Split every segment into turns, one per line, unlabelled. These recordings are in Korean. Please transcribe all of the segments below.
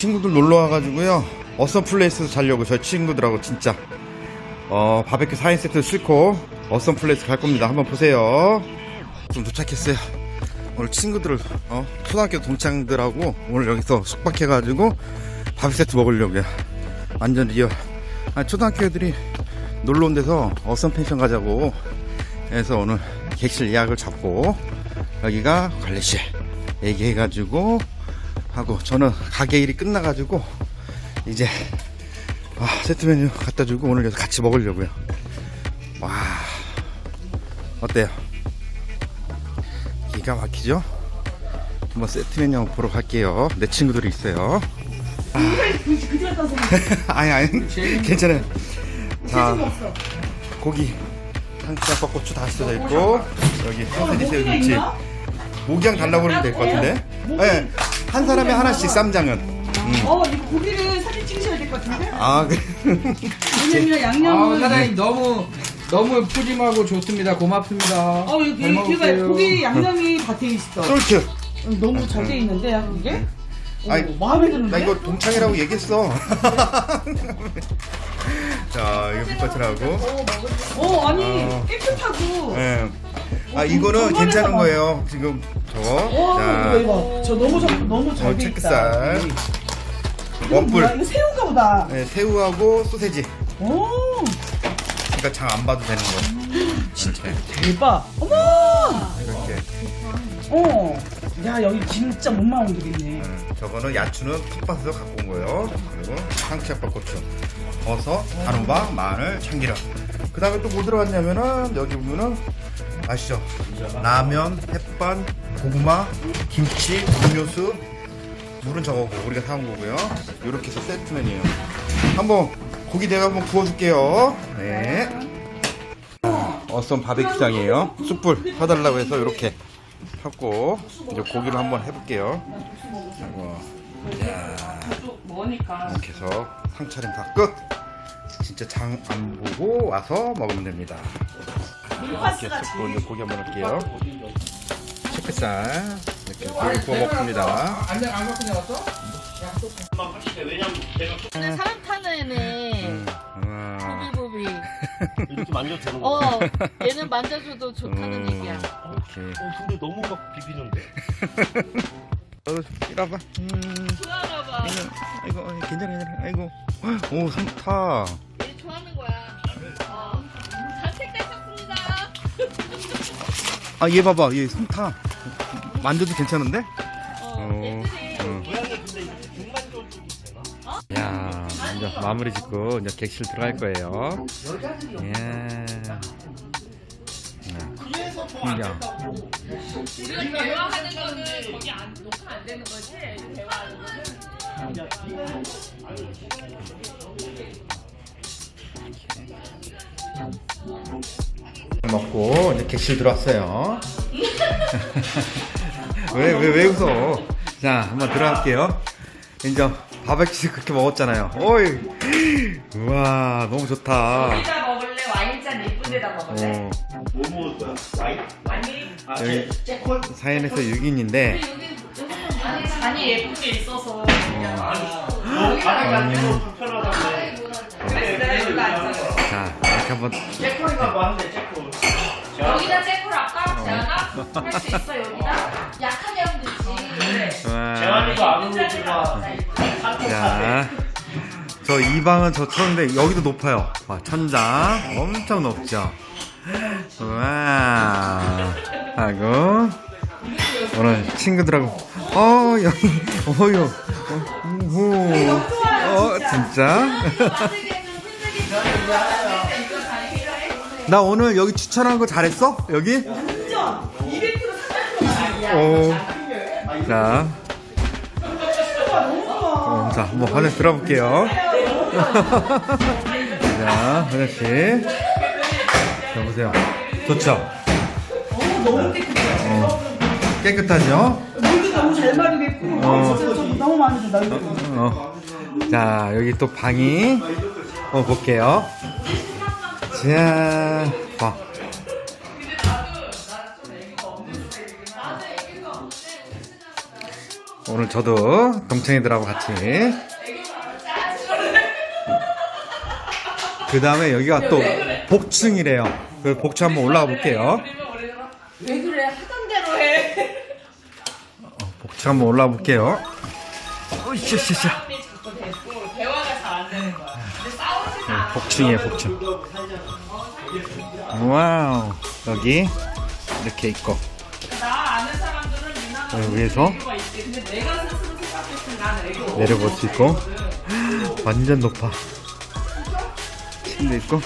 친구들 놀러 와가지고요. 어썸 플레이스에서 자려고 저희 친구들하고 진짜 어 바베큐 4인 세트 싣고 어썸 플레이스 갈 겁니다. 한번 보세요. 좀 도착했어요. 오늘 친구들을 어 초등학교 동창들하고 오늘 여기서 숙박해가지고 바베큐 세트 먹으려고요. 완전 리얼. 아, 초등학교 애들이 놀러 온 데서 어썸 펜션 가자고 해서 오늘 객실 예약을 잡고 여기가 관리실 얘기해가지고 하고 저는 가게 일이 끝나가지고 이제 아, 세트 메뉴 갖다 주고 오늘 여기서 같이 먹으려고요. 와 어때요? 기가 막히죠? 한번 세트 메뉴 보러 갈게요. 내 친구들이 있어요. 아니 아니 괜찮아요. 자 고기 한자 고추 다 씻어져 있고 여기 소세지 새우 김치 모기향 달라고 그러면 될 것 같은데. 네, 한 사람에 하나씩 쌈장은.
어, 이 고기를 사진 찍으셔야 될 것 같은데?
아, 그-
왜냐면
아,
양념은.
사장님 너무 너무 푸짐하고 좋습니다. 고맙습니다.
어, 여기,
잘 먹을게요.
고기 양념이 다 돼 있어.
솔트.
너무 잘 돼 있는데, 이게? 어,
아니,
마음에 드는데?
나 이거 동창이라고 얘기했어. 자, 이거 빛받치라고.
어, 아니,
어.
깨끗하고.
예. 아, 이거는 괜찮은 거예요. 지금 저거.
와,
자,
이거, 이거. 저 너무, 잘- 너무
어,
잘돼 있다.
체크살.
이거 뭐야?
원뿔.
이거 새우인가 보다.
네, 새우하고 소세지.
오,
그러니까 장 안 봐도 되는 거. 진짜.
대박. 어머!
이렇게.
어. 야, 여기 진짜 못 마음 되겠네.
음, 저거는 야추는 텃밭에서 갖고 온 거예요. 그리고 상추약밥 고추, 버섯, 단호박, 마늘, 참기름. 그 다음에 또 뭐 들어갔냐면은 여기 보면은 아시죠? 라면, 햇반, 고구마, 김치, 음료수, 물은 저거고 우리가 사온 거고요. 이렇게 해서 세트 메뉴예요. 한번 고기 내가 한번 구워줄게요. 네. 어썸 바베큐장이에요. 숯불 사달라고 해서 이렇게 샀고 이제 고기를 한번 해볼게요. 아이고.
뭐니까.
이렇게 해서 상차림 다 끝. 진짜 장 안 보고 와서 먹으면 됩니다. 이렇게 숯불 이제 고기 한번 할게요. 체크살 이렇게 고기 구워 먹습니다.
안녕 안 갖고 나왔어?
근데 사람 타는 애네.
와,
보비보비.
이렇게 만져도 되는
어,
거야?
얘는 만져줘도 좋다는 얘기야.
이렇게.
어, 근데 너무 막 비비는데?
어, 이라봐. 음,
좋아하나봐.
아이고, 아이고, 괜찮아, 괜찮아. 아이고. 오, 삼타.
아,
얘 봐봐, 얘 삼타. 만져도 괜찮은데?
어,
어,
얘들이.
어.
이렇게?
야, 이제 마무리 짓고 이제 객실 들어갈 거예요. 예. 야,
우리가 대화하는 거는 거기 안, 녹화 안 되는 거지? 대화하는 거는?
먹고 이제 객실 들어왔어요. 왜, 왜, 왜 웃어? 자, 한번 들어갈게요. 이제 바베큐 그렇게 먹었잖아요. 어이, 우와, 너무 좋다.
여기다 먹을래? 와인잔 예쁜 데다 먹을래?
어,
뭐 먹을 거야? 와인?
아니,
아,
여기-? 사연에서 6인인데,
아니, 잔이 예쁜 게 있어서.
너 바닥에 앉아서 불편하다며.
그래서 내가 여기 앉아서.
자, 이렇게 한번,
봐, 한대, 제콜.
여기다 잭을 아까 재현아? 할수 있어, 여기다? 약하게 하면 되지.
우와.
재환이도 안 오르지마.
자, 저 이 방은 저 천인데 여기도 높아요. 와, 천장 엄청 높죠. 와, 하고 오늘 친구들하고 어 여기 어유, 오, 어 진짜. 나 오늘 여기 추천한 거 잘했어? 여기?
완전 200kg, 300kg.
오, 자. 어, 자, 한번 화장실 들어볼게요. 자, 화장실. 자, 보세요. 좋죠?
어, 너무 깨끗해.
깨끗하죠?
물도 너무 잘 마르겠고.
어.
진짜 저 너무 마음에 든다. 이거.
어. 자, 여기 또 방이. 어, 볼게요. 자, 방. 오늘 저도 동창이들하고 같이. 그 다음에 여기가 또 복층이래요. 그 복층 한번 올라가 볼게요.
왜 그래? 하던 대로 해.
복층 한번 올라가 볼게요. 으쌰 으쌰.
사람이 자꾸 됐고 대화가 잘 안 되는 거야. 근데 싸우지 마.
복층이에요, 복층. 와우. 여기 이렇게 있고.
나 아는 사람들은 미나가
여기 위에서
애교가 있대. 근데 내가 스스로 생각했을 때 나는 애교 없어.
내려볼 수 있고. 완전 높아. 침대 있고.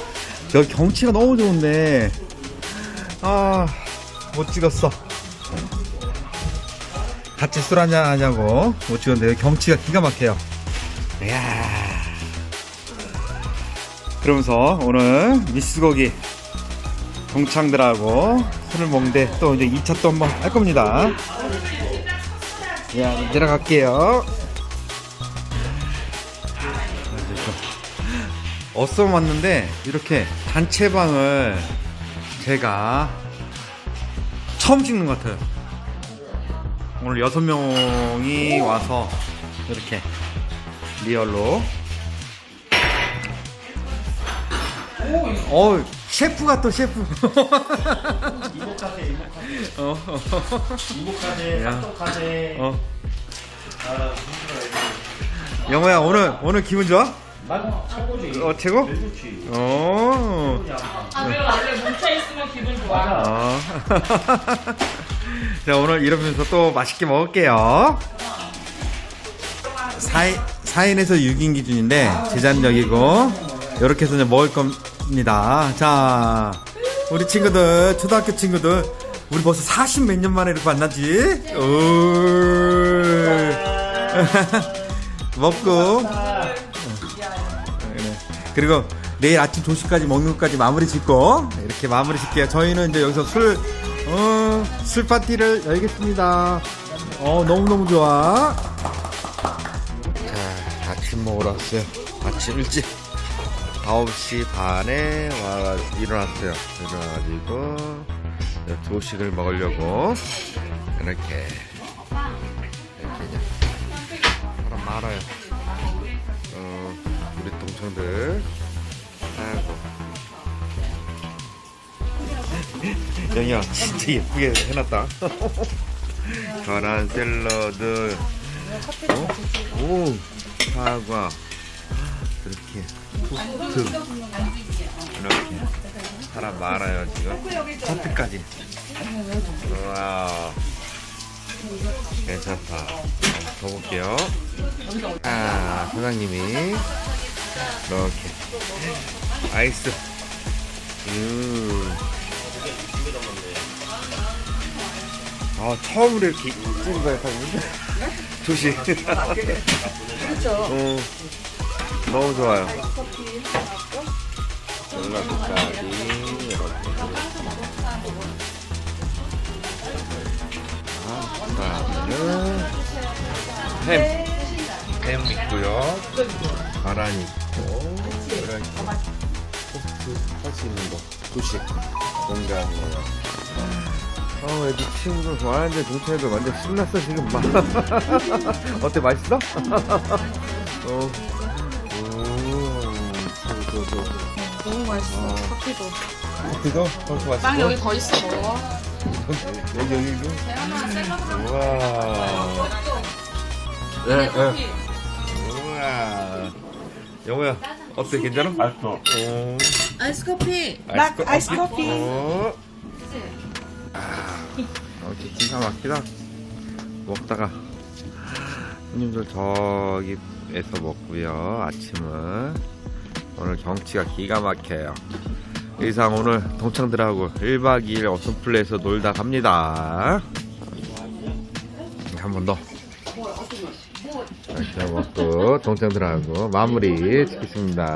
여기 경치가 너무 좋은데. 아, 못 찍었어. 같이 술 한잔 하냐고 못 찍었는데 여기 경치가 기가 막혀요. 이야. 그러면서 오늘 미스고기 동창들하고 술을 먹는데 또 이제 2차 또 한번 할 겁니다. 야, 내려갈게요. 어썸 왔는데 이렇게 단체방을 제가 처음 찍는 것 같아요. 오늘 여섯 명이 와서 이렇게 리얼로. 어, 셰프가 또 셰프.
이복카세 이복카세
어,
이복카세
야.
삭도카세
어.
아
영호야 오늘 오늘 기분 좋아?
난 최고지
어 최고?
제일 좋지
어.
아, 왜 원래 뭉쳐 있으면 기분 좋아.
어. 자, 오늘 이러면서 또 맛있게 먹을게요. 4인, 4인에서 6인 기준인데, 제잔력이고, 이렇게 해서 이제 먹을 겁니다. 자, 우리 친구들, 초등학교 친구들, 우리 벌써 40 몇 년 만에 이렇게 만나지? 오. 먹고, 그래. 그리고 내일 아침 조식까지 먹는 것까지 마무리 짓고 이렇게 마무리 짓게요. 저희는 이제 여기서 술, 어, 술 파티를 열겠습니다. 어, 너무너무 좋아. 자, 아침 먹으러 왔어요. 아침 일찍. 9시 반에 와, 일어났어요. 일어나가지고, 조식을 먹으려고, 이렇게, 이렇게 이제, 사람 많아요. 어, 우리 동창들. 아이고. 영희야 진짜 예쁘게 해놨다. 계란 샐러드. 어? 오 사과. 이렇게 토스트 이렇게 사람 많아요 지금 커피까지 와 괜찮다 더 볼게요 아, 사장님이 이렇게 아이스. 음. 아, 처음으로 이렇게 찍은 거야, 사장님? 조심. 그렇죠. 어, 너무 좋아요. 연락까지 그다음에는 햄. 햄 있고요. 계란 있고 이렇게 토스트 할수 있는 거 조식 공간이에요. 어, 애들 친구들 좋아하는데 동창이들 완전 신났어 지금 막. 어때 맛있어? 어. 음, 좋아, 좋아, 좋아.
너무 맛있어.
어.
커피도.
커피도 커피 맛있고.
빵 여기 더 있어 먹어.
여기 여기도. 우와. 네, 네. 우와. 영호야, 어때? 괜찮아?
맛있어
오.
아이스 커피.
커-
아이스 커피.
오. 아, 이렇게 기가 막히다. 먹다가 손님들 저기에서 먹고요. 아침은 오늘 경치가 기가 막혀요. 이상 오늘 동창들하고 1박 2일 어선플레이에서 놀다 갑니다. 한 번 더. 이렇게 먹고 동창들하고 마무리 짓겠습니다.